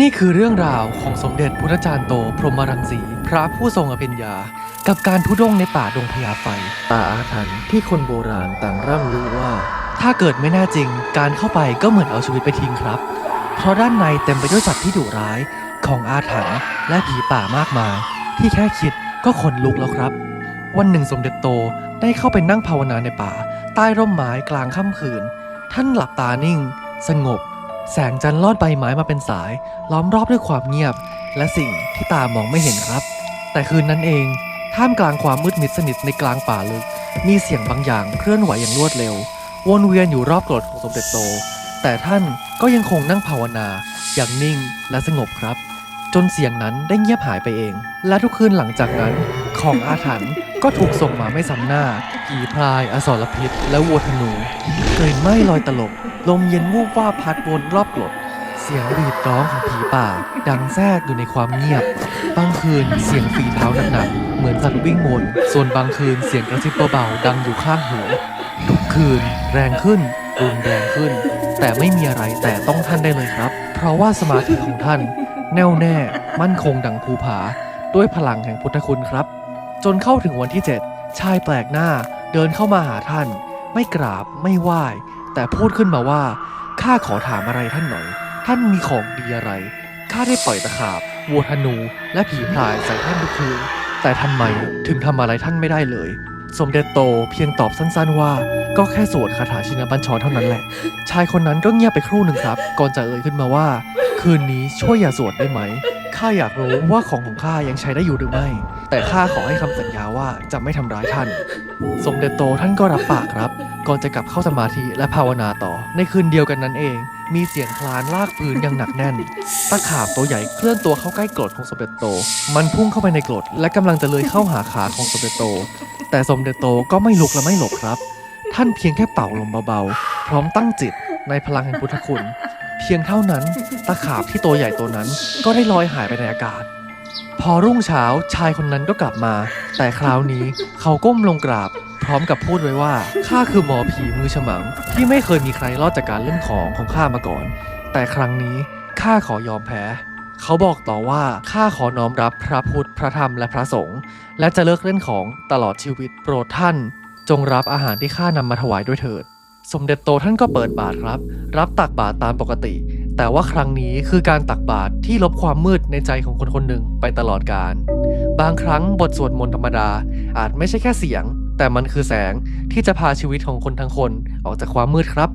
นี่คือเรื่องราวของสมเด็จพุทธจารย์โต พรหมรังสี พระผู้ทรงอภิญญา กับการทุดงในป่าดงพญาไฟ ป่าอาถรรพ์ที่คนโบราณต่างร่ำลือว่า ถ้าเกิดไม่น่าจริง การเข้าไปก็เหมือนเอาชีวิตไปทิ้งครับ เพราะด้านในเต็มไปด้วยสัตว์ที่ดุร้าย ของอาถรรพ์และผีป่ามากมาย ที่แค่คิดก็ขนลุกแล้วครับ วันหนึ่งสมเด็จโตได้เข้าไปนั่งภาวนาในป่า ใต้ร่มไม้กลางค่ำคืน ท่านหลับตานิ่ง สงบ แสงจันทร์ลอดใบไม้มาเป็นสาย ล้อมรอบด้วยความเงียบ และสิ่งที่ตามองไม่เห็นครับ แต่คืนนั้นเอง ท่ามกลางความมืดมิดสนิทในกลางป่าลึก มีเสียงบางอย่างเคลื่อนไหวอย่างรวดเร็ว วนเวียนอยู่รอบกรดของสมเด็จโต แต่ท่านก็ยังคงนั่งภาวนา อย่างนิ่งและสงบครับ จนเสียงนั้นได้เงียบหายไปเอง และทุกคืนหลังจากนั้น ของอาถรรพ์ก็ถูกส่งมาไม่ซ้ำหน้าผีพรายอสรพิษ และวัวธนูกลิ่นไหม้ลอยตลบ ลมเย็นวูบว่าบพัดวนรอบกรดเสียงหวีดร้องของผีป่า ดังแทรกอยู่ในความเงียบบางคืนเสียงฝีเท้าหนักๆเหมือนสัตว์วิ่งวนส่วนบางคืนเสียงกระซิบเบาๆดังอยู่ข้างหูทุกคืน แรงขึ้นรุนแรงขึ้น แต่ไม่มีอะไรแต่ต้องท่านได้เลยครับ เพราะว่าสมาธิของท่าน แน่วแน่ มั่นคงดังภูผา ด้วยพลังแห่งพุทธคุณครับ จนเข้าถึงวันที่ 7 ชายแปลกหน้า เดินเข้ามาหาท่าน ไม่กราบไม่ไหว้ แต่พูดขึ้นมาว่าข้าขอถามอะไรท่านหน่อย ท่านมีของดีอะไรข้าได้ปล่อยตะขาบวัวธนู และผีพรายใส่ท่านทุกคืนแต่ทำไมถึงทำอะไรท่านไม่ได้เลย สมเด็จโตเพียงตอบสั้นๆว่า ก็แค่สวดคาถาชินบัญชรเท่านั้นแหละ ชายคนนั้นก็เงียบไปครู่หนึ่งครับ ก่อนจะเอ่ยขึ้นมาว่า คืนนี้ช่วยอย่าสวดได้ไหมข้าอยากรู้ว่าของของข้ายังใช้ได้อยู่หรือไม่ แต่ข้าขอให้คำสัญญาว่าจะไม่ทำร้ายท่าน สมเด็จโตท่านก็รับปากครับ ก่อนจะกลับเข้าสมาธิและภาวนาต่อ ในคืนเดียวกันนั้นเอง มีเสียงคลานลากพื้นอย่างหนักแน่น ตะขาบตัวใหญ่เคลื่อนตัวเข้าใกล้กรดของสมเด็จโต มันพุ่งเข้าไปในกรดและกำลังจะเลื้อยเข้าหาขาของสมเด็จโต แต่สมเด็จโตก็ไม่ลุกและไม่หลบครับ ท่านเพียงแค่เป่าลมเบาๆ พร้อมตั้งจิตในพลังแห่งพุทธคุณ เพียงเท่านั้น ตะขาบที่ตัวใหญ่ตัวนั้นก็ได้ลอยหายไปในอากาศ พอรุ่งเช้าชายคนนั้นก็กลับมา แต่คราวนี้เขาก้มลงกราบ พร้อมกับพูดไว้ว่าข้าคือหมอผีมือฉมัง ที่ไม่เคยมีใครรอดจากการเล่นของของข้ามาก่อน แต่ครั้งนี้ข้าขอยอมแพ้เขาบอกต่อว่าข้าขอน้อมรับพระพุทธ พระธรรม และพระสงฆ์ และจะเลิกเล่นของตลอดชีวิต โปรดท่าน จงรับอาหารที่ข้านำมาถวายด้วยเถิด สมเด็จโตท่านก็เปิดบาตรครับ รับตักบาตรตามปกติ แต่ว่าครั้งนี้คือการตักบาตรที่ลบความมืดในใจของคนคนหนึ่งไปตลอดกาล บางครั้งบทสวดมนต์ธรรมดาอาจไม่ใช่แค่เสียง แต่มันคือแสงที่จะพาชีวิตของคนทั้งคนออกจากความมืดครับ